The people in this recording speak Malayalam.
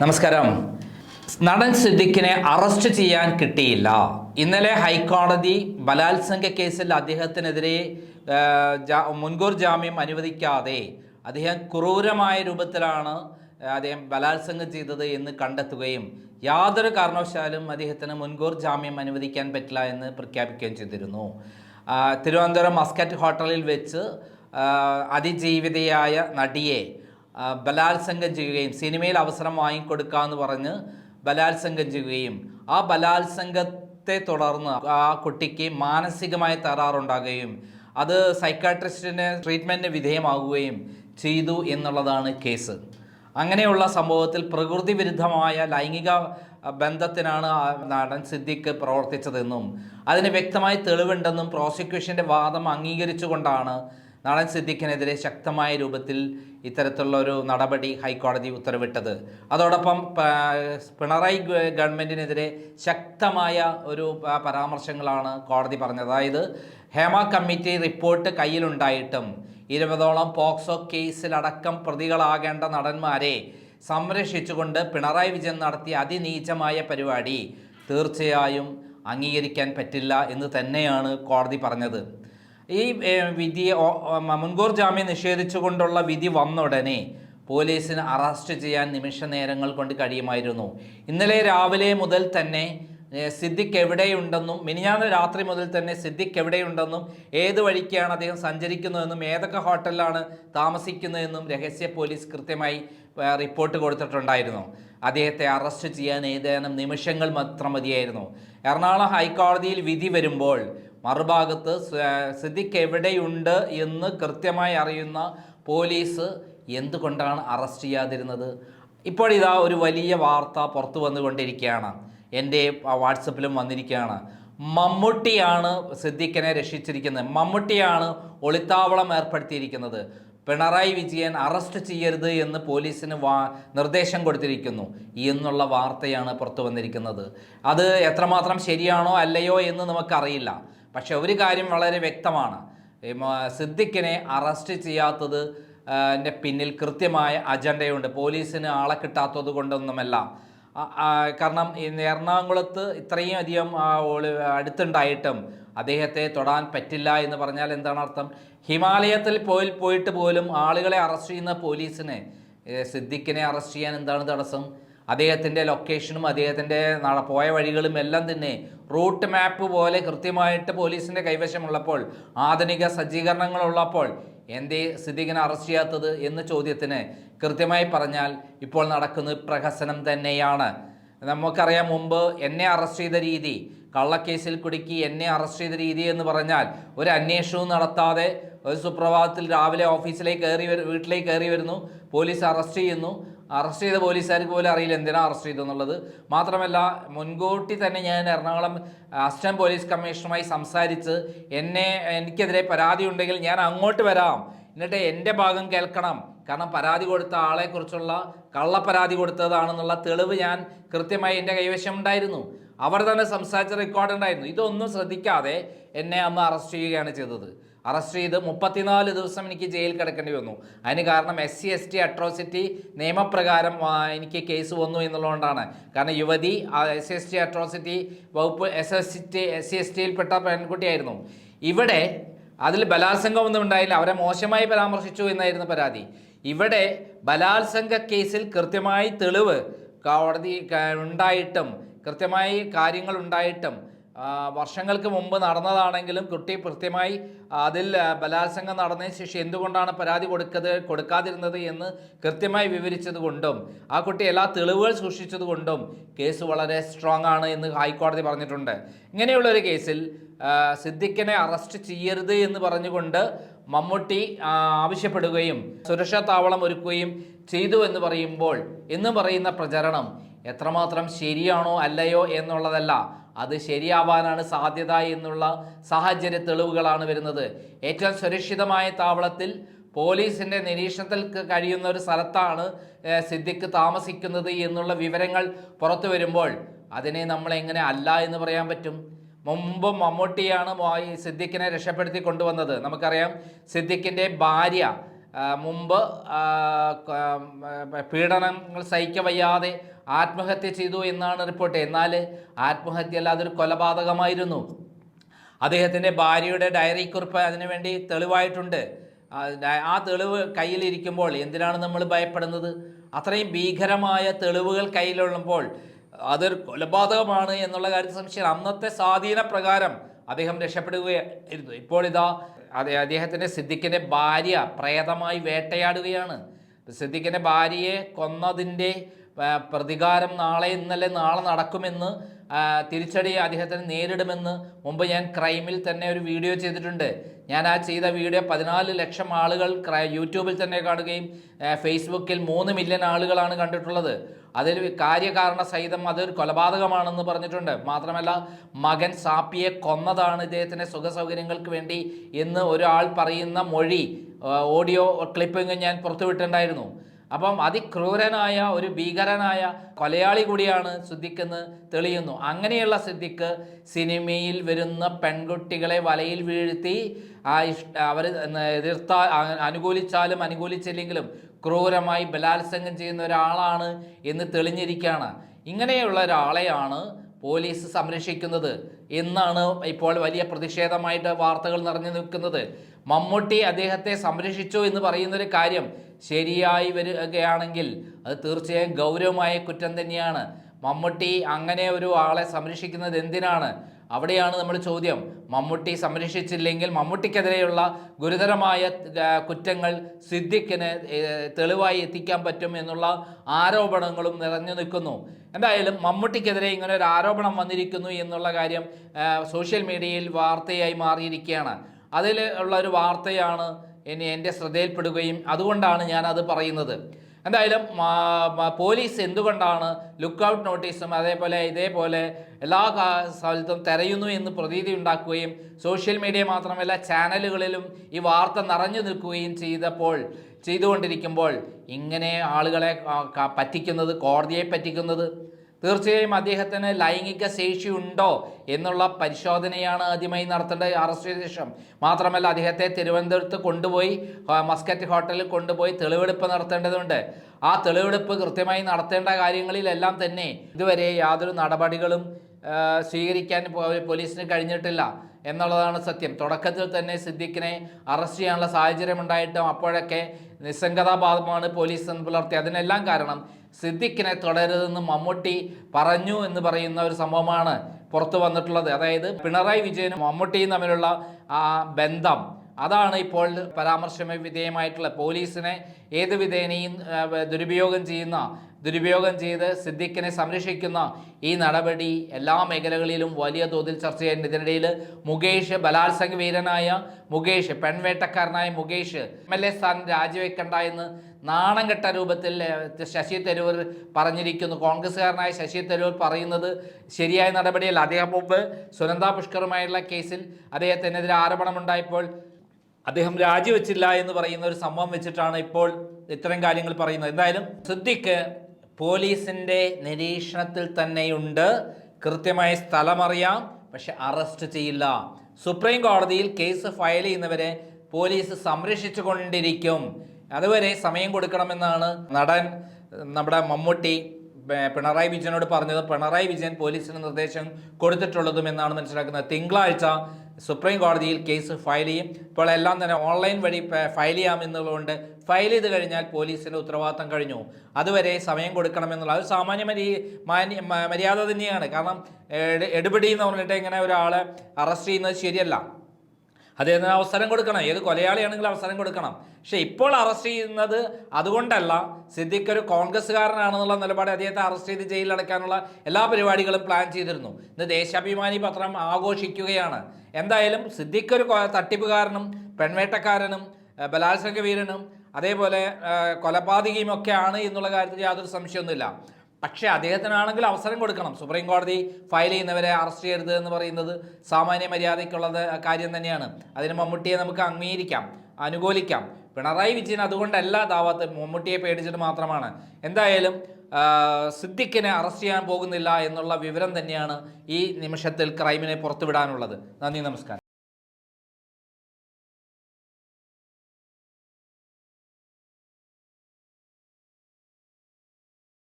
നമസ്കാരം. നടൻ സിദ്ദിഖിനെ അറസ്റ്റ് ചെയ്യാൻ കിട്ടിയില്ല. ഇന്നലെ ഹൈക്കോടതി ബലാത്സംഗ കേസിൽ അദ്ദേഹത്തിനെതിരെ മുൻകൂർ ജാമ്യം അനുവദിക്കാതെ അദ്ദേഹം ക്രൂരമായ രൂപത്തിലാണ് അദ്ദേഹം ബലാത്സംഗം ചെയ്തത് എന്ന് കണ്ടെത്തുകയും യാതൊരു കാരണവശാലും അദ്ദേഹത്തിന് മുൻകൂർ ജാമ്യം അനുവദിക്കാൻ പറ്റില്ല എന്ന് പ്രഖ്യാപിക്കുകയും ചെയ്തിരുന്നു. തിരുവനന്തപുരം മസ്കറ്റ് ഹോട്ടലിൽ വെച്ച് അതിജീവിതയായ നടിയെ ബലാത്സംഗം ചെയ്യുകയും സിനിമയിൽ അവസരം വാങ്ങിക്കൊടുക്കുക എന്ന് പറഞ്ഞ് ബലാത്സംഗം ചെയ്യുകയും ആ ബലാത്സംഗത്തെ തുടർന്ന് ആ കുട്ടിക്ക് മാനസികമായ തകരാറുണ്ടാകുകയും അത് സൈക്കാട്രിസ്റ്റിന് ട്രീറ്റ്മെന്റിന് വിധേയമാകുകയും ചെയ്തു എന്നുള്ളതാണ് കേസ്. അങ്ങനെയുള്ള സംഭവത്തിൽ പ്രകൃതി വിരുദ്ധമായ ലൈംഗിക ബന്ധത്തിനാണ് നടൻ സിദ്ദിഖ് പ്രവർത്തിച്ചതെന്നും അതിന് വ്യക്തമായ തെളിവുണ്ടെന്നും പ്രോസിക്യൂഷന്റെ വാദം അംഗീകരിച്ചുകൊണ്ടാണ് നടൻ സിദ്ദിഖിനെതിരെ ശക്തമായ രൂപത്തിൽ ഇത്തരത്തിലുള്ള ഒരു നടപടി ഹൈക്കോടതി ഉത്തരവിട്ടത്. അതോടൊപ്പം പിണറായി ഗവ- ഗവൺമെന്റിനെതിരെ ശക്തമായ ഒരു പരാമർശങ്ങളാണ് കോടതി പറഞ്ഞത്. അതായത് ഹേമ കമ്മിറ്റി റിപ്പോർട്ട് കയ്യിലുണ്ടായിട്ടും ഇരുപതോളം പോക്സോ കേസിലടക്കം പ്രതികളാകേണ്ട നടന്മാരെ സംരക്ഷിച്ചുകൊണ്ട് പിണറായി വിജയൻ നടത്തിയ അതിനീചമായ പരിപാടി തീർച്ചയായും അംഗീകരിക്കാൻ പറ്റില്ല എന്ന് തന്നെയാണ് കോടതി പറഞ്ഞത്. ഈ വിധി മുൻകൂർ ജാമ്യം നിഷേധിച്ചുകൊണ്ടുള്ള വിധി വന്ന ഉടനെ പോലീസിന് അറസ്റ്റ് ചെയ്യാൻ നിമിഷ നേരങ്ങൾ കൊണ്ട് കഴിയുമായിരുന്നു. ഇന്നലെ രാവിലെ മുതൽ തന്നെ സിദ്ദിഖ് എവിടെയുണ്ടെന്നും മിനിഞ്ഞാന്ന് രാത്രി മുതൽ തന്നെ സിദ്ദിഖ് എവിടെയുണ്ടെന്നും ഏത് വഴിക്കാണ് അദ്ദേഹം സഞ്ചരിക്കുന്നതെന്നും ഏതൊക്കെ ഹോട്ടലിലാണ് താമസിക്കുന്നതെന്നും രഹസ്യ പോലീസ് കൃത്യമായി റിപ്പോർട്ട് കൊടുത്തിട്ടുണ്ടായിരുന്നു. അദ്ദേഹത്തെ അറസ്റ്റ് ചെയ്യാൻ ഏതാനും നിമിഷങ്ങൾ മാത്രം മതിയായിരുന്നു. എറണാകുളം ഹൈക്കോടതിയിൽ വിധി വരുമ്പോൾ മറുഭാഗത്ത് സിദ്ദിഖ് എവിടെയുണ്ട് എന്ന് കൃത്യമായി അറിയുന്ന പോലീസ് എന്തുകൊണ്ടാണ് അറസ്റ്റ് ചെയ്യാതിരുന്നത്? ഇപ്പോൾ ഇതാ ഒരു വലിയ വാർത്ത പുറത്തു വന്നുകൊണ്ടിരിക്കുകയാണ്. എന്റെ വാട്സപ്പിലും വന്നിരിക്കുകയാണ്. മമ്മൂട്ടിയാണ് സിദ്ദിഖിനെ രക്ഷിച്ചിരിക്കുന്നത്. മമ്മൂട്ടിയാണ് ഒളിത്താവളം ഏർപ്പെടുത്തിയിരിക്കുന്നത്. പിണറായി വിജയൻ അറസ്റ്റ് ചെയ്യരുത് എന്ന് പോലീസിന് വാ നിർദ്ദേശം കൊടുത്തിരിക്കുന്നു എന്നുള്ള വാർത്തയാണ് പുറത്തു വന്നിരിക്കുന്നത്. അത് എത്രമാത്രം ശരിയാണോ അല്ലയോ എന്ന് നമുക്കറിയില്ല. പക്ഷെ ഒരു കാര്യം വളരെ വ്യക്തമാണ്. സിദ്ദിഖിനെ അറസ്റ്റ് ചെയ്യാത്തത് പിന്നിൽ കൃത്യമായ അജണ്ടയുണ്ട്. പോലീസിന് ആളെ കിട്ടാത്തത് കൊണ്ടൊന്നുമല്ല. കാരണം ഇന്ന് എറണാകുളത്ത് ഇത്രയും അധികം അടുത്തുണ്ടായിട്ടും അദ്ദേഹത്തെ തൊടാൻ പറ്റില്ല എന്ന് പറഞ്ഞാൽ എന്താണ് അർത്ഥം? ഹിമാലയത്തിൽ പോയി പോയിട്ട് പോലും ആളുകളെ അറസ്റ്റ് ചെയ്യുന്ന പോലീസിനെ സിദ്ദിഖിനെ അറസ്റ്റ് ചെയ്യാൻ എന്താണ് തടസ്സം? അദ്ദേഹത്തിന്റെ ലൊക്കേഷനും അദ്ദേഹത്തിന്റെ പോയ വഴികളും എല്ലാം തന്നെ റൂട്ട് മാപ്പ് പോലെ കൃത്യമായിട്ട് പോലീസിന്റെ കൈവശമുള്ളപ്പോൾ ആധുനിക സജ്ജീകരണങ്ങളുള്ളപ്പോൾ എന്തേ സിദ്ദീഖിനെ അറസ്റ്റ് ചെയ്യാത്തത് എന്ന ചോദ്യത്തിന് കൃത്യമായി പറഞ്ഞാൽ ഇപ്പോൾ നടക്കുന്നത് പ്രഹസനം തന്നെയാണ്. നമുക്കറിയാം മുമ്പ് എന്നെ അറസ്റ്റ് ചെയ്ത രീതി കള്ളക്കേസിൽ കുടുക്കി എന്നെ അറസ്റ്റ് ചെയ്ത രീതി എന്ന് പറഞ്ഞാൽ ഒരു അന്വേഷണവും നടത്താതെ ഒരു സുപ്രഭാതത്തിൽ രാവിലെ ഓഫീസിലേക്ക് കയറി വീട്ടിലേക്ക് കയറി വരുന്നു പോലീസ് അറസ്റ്റ് ചെയ്യുന്നു. അറസ്റ്റ് ചെയ്ത പോലീസുകാർക്ക് പോലും അറിയില്ല എന്തിനാണ് അറസ്റ്റ് ചെയ്തെന്നുള്ളത് മാത്രമല്ല മുൻകൂട്ടി തന്നെ ഞാൻ എറണാകുളം അസിസ്റ്റന്റ് പോലീസ് കമ്മീഷണറുമായി സംസാരിച്ച് എന്നെ എനിക്കെതിരെ പരാതി ഉണ്ടെങ്കിൽ ഞാൻ അങ്ങോട്ട് വരാം. എന്നിട്ട് എന്റെ ഭാഗം കേൾക്കണം. കാരണം പരാതി കൊടുത്ത ആളെക്കുറിച്ചുള്ള കള്ളപ്പരാതി കൊടുത്തതാണെന്നുള്ള തെളിവ് ഞാൻ കൃത്യമായി എന്റെ കൈവശം ഉണ്ടായിരുന്നു. അവർ തന്നെ സംസാരിച്ച റെക്കോർഡ് ഉണ്ടായിരുന്നു. ഇതൊന്നും ശ്രദ്ധിക്കാതെ എന്നെ അന്ന് അറസ്റ്റ് ചെയ്യുകയാണ് ചെയ്തത്. അറസ്റ്റ് ചെയ്ത് മുപ്പത്തിനാല് ദിവസം എനിക്ക് ജയിലിൽ കിടക്കേണ്ടി വന്നു. അതിന് കാരണം S C S T atrocity നിയമപ്രകാരം എനിക്ക് കേസ് വന്നു എന്നുള്ളതുകൊണ്ടാണ്. കാരണം യുവതി എസ് എസ് ടി അട്രോസിറ്റി വകുപ്പ് S S T S C S ടിയിൽപ്പെട്ട പെൺകുട്ടിയായിരുന്നു. ഇവിടെ അതിൽ ബലാത്സംഗമൊന്നും ഉണ്ടായില്ല. അവരെ മോശമായി പരാമർശിച്ചു എന്നായിരുന്നു പരാതി. ഇവിടെ ബലാത്സംഗ കേസിൽ കൃത്യമായി തെളിവ് കോടതി ഉണ്ടായിട്ടും കൃത്യമായി കാര്യങ്ങൾ ഉണ്ടായിട്ടും വർഷങ്ങൾക്ക് മുമ്പ് നടന്നതാണെങ്കിലും കുട്ടി കൃത്യമായി അതിൽ ബലാത്സംഗം നടന്നതിന് ശേഷം എന്തുകൊണ്ടാണ് പരാതി കൊടുക്കത് കൊടുക്കാതിരുന്നത് എന്ന് കൃത്യമായി വിവരിച്ചത് കൊണ്ടും ആ കുട്ടി എല്ലാ തെളിവുകൾ സൂക്ഷിച്ചത് കൊണ്ടും കേസ് വളരെ സ്ട്രോങ് ആണ് എന്ന് ഹൈക്കോടതി പറഞ്ഞിട്ടുണ്ട്. ഇങ്ങനെയുള്ള ഒരു കേസിൽ സിദ്ദിഖിനെ അറസ്റ്റ് ചെയ്യരുത് എന്ന് പറഞ്ഞുകൊണ്ട് മമ്മൂട്ടി ആവശ്യപ്പെടുകയും സുരക്ഷാ താവളം ഒരുക്കുകയും ചെയ്തു എന്ന് പറയുമ്പോൾ എന്ന് പറയുന്ന പ്രചരണം എത്രമാത്രം ശരിയാണോ അല്ലയോ എന്നുള്ളതല്ല അത് ശരിയാവാനാണ് സാധ്യത എന്നുള്ള സാഹചര്യ തെളിവുകളാണ് വരുന്നത്. ഏറ്റവും സുരക്ഷിതമായ താവളത്തിൽ പോലീസിന്റെ നിരീക്ഷണത്തിൽ കഴിയുന്ന ഒരു സ്ഥലത്താണ് സിദ്ദിഖ് താമസിക്കുന്നത് എന്നുള്ള വിവരങ്ങൾ പുറത്തു വരുമ്പോൾ അതിനെ നമ്മൾ എങ്ങനെ അല്ല എന്ന് പറയാൻ പറ്റും? മുമ്പ് മമ്മൂട്ടിയാണ് സിദ്ദിഖിനെ രക്ഷപ്പെടുത്തി കൊണ്ടുവന്നത്. നമുക്കറിയാം സിദ്ദിഖിന്റെ ഭാര്യ മുമ്പ് പീഡനങ്ങൾ സഹിക്ക വയ്യാതെ ആത്മഹത്യ ചെയ്തു എന്നാണ് റിപ്പോർട്ട്. എന്നാൽ ആത്മഹത്യ അല്ലാതെ ഒരു കൊലപാതകമായിരുന്നു. അദ്ദേഹത്തിന്റെ ഭാര്യയുടെ ഡയറി കുറിപ്പ് അതിനുവേണ്ടി തെളിവായിട്ടുണ്ട്. ആ തെളിവ് കയ്യിലിരിക്കുമ്പോൾ എന്തിനാണ് നമ്മൾ ഭയപ്പെടുന്നത്? അത്രയും ഭീകരമായ തെളിവുകൾ കയ്യിലുള്ളപ്പോൾ അതൊരു കൊലപാതകമാണ് എന്നുള്ള കാര്യത്തിൽ സംശയം. അന്നത്തെ സ്വാധീന പ്രകാരം അദ്ദേഹം രക്ഷപ്പെടുകയായിരുന്നു. ഇപ്പോൾ ഇതാ അദ്ദേഹത്തിന്റെ സിദ്ദിഖിന്റെ ഭാര്യ പ്രേതമായി വേട്ടയാടുകയാണ്. സിദ്ദിഖിന്റെ ഭാര്യയെ കൊന്നതിന്റെ പ്രതികാരം നാളെ ഇന്നലെ നാളെ നടക്കുമെന്ന് തിരിച്ചടി അദ്ദേഹത്തിന് നേരിടുമെന്ന് മുമ്പ് ഞാൻ ക്രൈമിൽ തന്നെ ഒരു വീഡിയോ ചെയ്തിട്ടുണ്ട്. ഞാൻ ആ ചെയ്ത വീഡിയോ പതിനാല് ലക്ഷം ആളുകൾ യൂട്യൂബിൽ തന്നെ കാണുകയും ഫേസ്ബുക്കിൽ മൂന്ന് മില്യൺ ആളുകളാണ് കണ്ടിട്ടുള്ളത്. അതിൽ കാര്യകാരണ സഹിതം അതൊരു കൊലപാതകമാണെന്ന് പറഞ്ഞിട്ടുണ്ട്. മാത്രമല്ല മകൻ സാപ്പിയെ കൊന്നതാണ് ഇദ്ദേഹത്തിന്റെ സുഖ സൗകര്യങ്ങൾക്ക് വേണ്ടി എന്ന് ഒരാൾ പറയുന്ന മൊഴി ഓഡിയോ ക്ലിപ്പിംഗ് ഞാൻ പുറത്തുവിട്ടിട്ടുണ്ടായിരുന്നു. അപ്പം അതിക്രൂരനായ ഒരു ഭീകരനായ കൊലയാളി കൂടിയാണ് സിദ്ദിഖ് എന്ന് തെളിയുന്നു. അങ്ങനെയുള്ള സിദ്ദിഖ് സിനിമയിൽ വരുന്ന പെൺകുട്ടികളെ വലയിൽ വീഴ്ത്തി ആ ഇഷ്ട അവർ എതിർത്ത അനുകൂലിച്ചാലും അനുകൂലിച്ചില്ലെങ്കിലും ക്രൂരമായി ബലാത്സംഗം ചെയ്യുന്ന ഒരാളാണ് എന്ന് തെളിഞ്ഞിരിക്കുകയാണ്. ഇങ്ങനെയുള്ള ഒരാളെയാണ് പോലീസ് സംരക്ഷിക്കുന്നത് എന്നാണ് ഇപ്പോൾ വലിയ പ്രതിഷേധമായിട്ട് വാർത്തകൾ നിറഞ്ഞു നിൽക്കുന്നത്. മമ്മൂട്ടി അദ്ദേഹത്തെ സംരക്ഷിച്ചു എന്ന് പറയുന്നൊരു കാര്യം ശരിയായി വരികയാണെങ്കിൽ അത് തീർച്ചയായും ഗൗരവമായ കുറ്റം തന്നെയാണ്. മമ്മൂട്ടി അങ്ങനെ ഒരു ആളെ സംരക്ഷിക്കുന്നത് എന്തിനാണ്? അവിടെയാണ് നമ്മൾ ചോദ്യം. മമ്മൂട്ടി സംരക്ഷിച്ചില്ലെങ്കിൽ മമ്മൂട്ടിക്കെതിരെയുള്ള ഗുരുതരമായ കുറ്റങ്ങൾ സിദ്ദിഖിന് തെളിവായി എത്തിക്കാൻ പറ്റും എന്നുള്ള ആരോപണങ്ങളും നിറഞ്ഞു നിൽക്കുന്നു. എന്തായാലും മമ്മൂട്ടിക്കെതിരെ ഇങ്ങനെ ഒരു ആരോപണം വന്നിരിക്കുന്നു എന്നുള്ള കാര്യം സോഷ്യൽ മീഡിയയിൽ വാർത്തയായി മാറിയിരിക്കുകയാണ്. അതിൽ ഉള്ള ഒരു വാർത്തയാണ് ഇനി എന്റെ ശ്രദ്ധയിൽപ്പെടുകയും അതുകൊണ്ടാണ് ഞാൻ അത് പറയുന്നത്. എന്തായാലും പോലീസ് എന്തുകൊണ്ടാണ് ലുക്ക് ഔട്ട് നോട്ടീസും അതേപോലെ ഇതേപോലെ എല്ലാ സ്ഥലത്തും തെരയുന്നു എന്ന് പ്രതീതി ഉണ്ടാക്കുകയും സോഷ്യൽ മീഡിയ മാത്രമല്ല ചാനലുകളിലും ഈ വാർത്ത നിറഞ്ഞു നിൽക്കുകയും ചെയ്തപ്പോൾ ചെയ്തുകൊണ്ടിരിക്കുമ്പോൾ ഇങ്ങനെ ആളുകളെ പറ്റിക്കുന്നത് കോടതിയെ പറ്റിക്കുന്നത് തീർച്ചയായും അദ്ദേഹത്തിന് ലൈംഗിക ശേഷി ഉണ്ടോ എന്നുള്ള പരിശോധനയാണ് ആദ്യമായി നടത്തേണ്ടത്. അറസ്റ്റ് ചെയ്ത ശേഷം മാത്രമല്ല അദ്ദേഹത്തെ തിരുവനന്തപുരത്ത് കൊണ്ടുപോയി മസ്കറ്റ് ഹോട്ടലിൽ കൊണ്ടുപോയി തെളിവെടുപ്പ് നടത്തേണ്ടതുണ്ട്. ആ തെളിവെടുപ്പ് കൃത്യമായി നടത്തേണ്ട കാര്യങ്ങളിലെല്ലാം തന്നെ ഇതുവരെ യാതൊരു നടപടികളും സ്വീകരിക്കാൻ പോലീസിന് കഴിഞ്ഞിട്ടില്ല എന്നുള്ളതാണ് സത്യം. തുടക്കത്തിൽ തന്നെ സിദ്ദിഖിനെ അറസ്റ്റ് ചെയ്യാനുള്ള സാഹചര്യം ഉണ്ടായിട്ടും അപ്പോഴൊക്കെ നിസ്സംഗതാഭാവമാണ് പോലീസ് എന്ന് പുലർത്തി. അതിനെല്ലാം കാരണം സിദ്ദിഖിനെ തുടരുതെന്ന് മമ്മൂട്ടി പറഞ്ഞു എന്ന് പറയുന്ന ഒരു സംഭവമാണ് പുറത്തു വന്നിട്ടുള്ളത്. അതായത് പിണറായി വിജയനും മമ്മൂട്ടിയും തമ്മിലുള്ള ആ ബന്ധം അതാണ് ഇപ്പോൾ പരാമർശ വിധേയമായിട്ടുള്ള. പോലീസിനെ ഏത് വിധേനയും ദുരുപയോഗം ചെയ്യുന്ന ദുരുപയോഗം ചെയ്ത് സിദ്ദിഖിനെ സംരക്ഷിക്കുന്ന ഈ നടപടി എല്ലാ മേഖലകളിലും വലിയ തോതിൽ ചർച്ച ചെയ്യുന്നുണ്ട് ഇതിനിടയിൽ മുകേഷ് ബലാത്സംഗ വീരനായ മുകേഷ് പെൺവേട്ടക്കാരനായ മുകേഷ് എം എൽ എ സ്ഥാനം രാജിവെക്കണ്ട എന്ന് നാണം കെട്ട രൂപത്തിൽ ശശി തരൂർ പറഞ്ഞിരിക്കുന്നു. കോൺഗ്രസ്സുകാരനായ ശശി തരൂർ പറയുന്നത് ശരിയായ നടപടിയല്ല. അദ്ദേഹം മുമ്പ് സുനന്ദ പുഷ്കറുമായുള്ള കേസിൽ അദ്ദേഹത്തിനെതിരെ ആരോപണമുണ്ടായപ്പോൾ അദ്ദേഹം രാജിവെച്ചില്ല എന്ന് പറയുന്ന ഒരു സംഭവം വെച്ചിട്ടാണ് ഇപ്പോൾ ഇത്തരം കാര്യങ്ങൾ പറയുന്നത്. എന്തായാലും സിദ്ദിഖ് പോലീസിന്റെ നിരീക്ഷണത്തിൽ തന്നെയുണ്ട്. കൃത്യമായ സ്ഥലമറിയാം. പക്ഷെ അറസ്റ്റ് ചെയ്യില്ല. സുപ്രീം കോടതിയിൽ കേസ് ഫയൽ ചെയ്യുന്നവരെ പോലീസ് സംരക്ഷിച്ചു കൊണ്ടിരിക്കും അതുവരെ സമയം കൊടുക്കണമെന്നാണ് നടൻ നമ്മുടെ മമ്മൂട്ടി പിണറായി വിജയനോട് പറഞ്ഞത്. പിണറായി വിജയൻ പോലീസിന് നിർദ്ദേശം കൊടുത്തിട്ടുള്ളതും എന്നാണ് മനസ്സിലാക്കുന്നത്. തിങ്കളാഴ്ച സുപ്രീം കോടതിയിൽ കേസ് ഫയൽ ചെയ്യും. ഇപ്പോൾ എല്ലാം തന്നെ ഓൺലൈൻ വഴി ഫയൽ ചെയ്യാമെന്നുള്ളതുകൊണ്ട് ഫയൽ ചെയ്ത് കഴിഞ്ഞാൽ പോലീസിന്റെ ഉത്തരവാദിത്തം കഴിഞ്ഞു അതുവരെ സമയം കൊടുക്കണമെന്നുള്ള അത് സാമാന്യ മരി മാന്യ മര്യാദ തന്നെയാണ്. കാരണം എട്- എടുപിടി എന്ന് പറഞ്ഞിട്ട് ഇങ്ങനെ ഒരാളെ അറസ്റ്റ് ചെയ്യുന്നത് ശരിയല്ല. അദ്ദേഹത്തിന് അവസരം കൊടുക്കണം? ഏത് കൊലയാളിയാണെങ്കിലും അവസരം കൊടുക്കണം. പക്ഷേ ഇപ്പോൾ അറസ്റ്റ് ചെയ്യുന്നത് അതുകൊണ്ടല്ല സിദ്ദിഖ് ഒരു കോൺഗ്രസ്സുകാരനാണെന്നുള്ള നിലപാട് അദ്ദേഹത്തെ അറസ്റ്റ് ചെയ്ത് ജയിലിൽ അടയ്ക്കാനുള്ള എല്ലാ പരിപാടികളും പ്ലാൻ ചെയ്തിരുന്നു. ഇന്ന് ദേശാഭിമാനി പത്രം ആഘോഷിക്കുകയാണ്. എന്തായാലും സിദ്ദിഖ് ഒരു തട്ടിപ്പുകാരനും പെൺവേട്ടക്കാരനും ബലാത്സംഗ വീരനും അതേപോലെ ഏഹ് കൊലപാതകിയും ഒക്കെ ആണ് എന്നുള്ള കാര്യത്തിൽ യാതൊരു സംശയമൊന്നുമില്ല. പക്ഷേ അദ്ദേഹത്തിനാണെങ്കിൽ അവസരം കൊടുക്കണം. സുപ്രീം കോടതി ഫയൽ ചെയ്യുന്നവരെ അറസ്റ്റ് ചെയ്യരുത് എന്ന് പറയുന്നത് സാമാന്യ മര്യാദയ്ക്കുള്ളത് കാര്യം തന്നെയാണ്. അതിന് മമ്മൂട്ടിയെ നമുക്ക് അംഗീകരിക്കാം അനുകൂലിക്കാം. പിണറായി വിജയൻ അതുകൊണ്ടല്ല ദാവത്ത് മമ്മൂട്ടിയെ പേടിച്ചിട്ട് മാത്രമാണ്. എന്തായാലും സിദ്ദിഖിനെ അറസ്റ്റ് ചെയ്യാൻ പോകുന്നില്ല എന്നുള്ള വിവരം തന്നെയാണ് ഈ നിമിഷത്തിൽ ക്രൈമിനെ പുറത്തുവിടാനുള്ളത്. നന്ദി നമസ്കാരം.